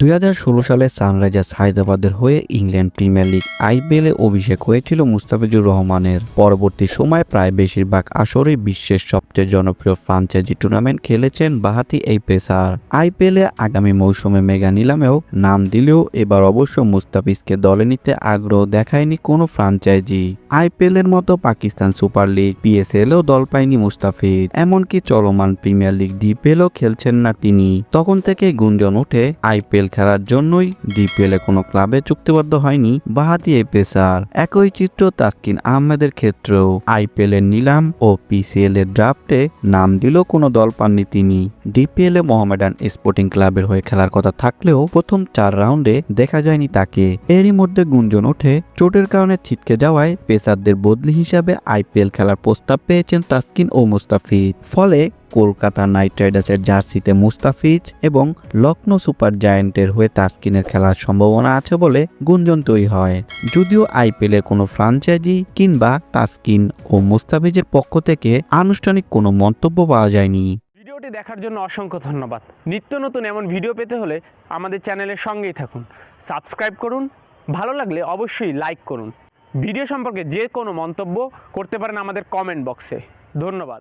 দুই হাজার ষোলো সালে সানরাইজার্স হায়দ্রাবাদের হয়ে ইংল্যান্ড প্রিমিয়ার লিগ আইপিএলে অভিষেক হয়েছিল মুস্তাফিজুর রহমানের। পরবর্তী সময় প্রায় বেশিরভাগ আসরে বিশ্বের সবচেয়ে জনপ্রিয় ফ্রাঞ্চাইজি টুর্নামেন্ট খেলেছেন বাহাতি এই পেসার। আইপিএলে আগামী মৌসুমে মেগা নিলামেও নাম দিলেও এবার অবশ্য মুস্তাফিজকে দলে নিতে আগ্রহ দেখায়নি কোনো ফ্রাঞ্চাইজি। আইপিএলের মতো পাকিস্তান সুপার লিগ পিএসএলেও দল পায়নি মুস্তাফিজ, এমনকি চলমান প্রিমিয়ার লিগ ডিপিএলও খেলছেন না তিনি। তখন থেকে গুঞ্জন ওঠে আইপিএল খেলার জন্যই ডিপিএল কোনো ক্লাবে চুক্তিবদ্ধ হয়নি বাহাতি এই পেসার। একই চিত্র তাসকিন আহমেদের ক্ষেত্রেও আইপিএল এর নিলাম ও পিসিএল এর ড্রাফটে নাম দিলেও কোনো দল পাননি তিনি। ডিপিএল মোহামেডান স্পোর্টিং ক্লাবের হয়ে খেলার কথা থাকলেও প্রথম চার রাউন্ডে দেখা যায়নি তাকে। এরই মধ্যে গুঞ্জন ওঠে, চোটের কারণে ছিটকে যাওয়ায় পেসারদের বদলি হিসাবে আইপিএল খেলার প্রস্তাব পেয়েছেন তাসকিন ও মুস্তাফিজ। ফলে কলকাতা নাইট রাইডার্সের জার্সিতে মুস্তাফিজ এবং লখনৌ সুপার জায়ান্টের হয়ে তাসকিনের খেলার সম্ভাবনা আছে বলে গুঞ্জন তৈরি হয়। যদিও আইপিএলের কোনো ফ্রাঞ্চাইজি কিংবা তাসকিন ও মুস্তাফিজের পক্ষ থেকে আনুষ্ঠানিক কোনো মন্তব্য পাওয়া যায়নি। ভিডিওটি দেখার জন্য অসংখ্য ধন্যবাদ। নিত্য নতুন এমন ভিডিও পেতে হলে আমাদের চ্যানেলের সঙ্গেই থাকুন। সাবস্ক্রাইব করুন, ভালো লাগলে অবশ্যই লাইক করুন। ভিডিও সম্পর্কে যে কোনো মন্তব্য করতে পারেন আমাদের কমেন্ট বক্সে। ধন্যবাদ।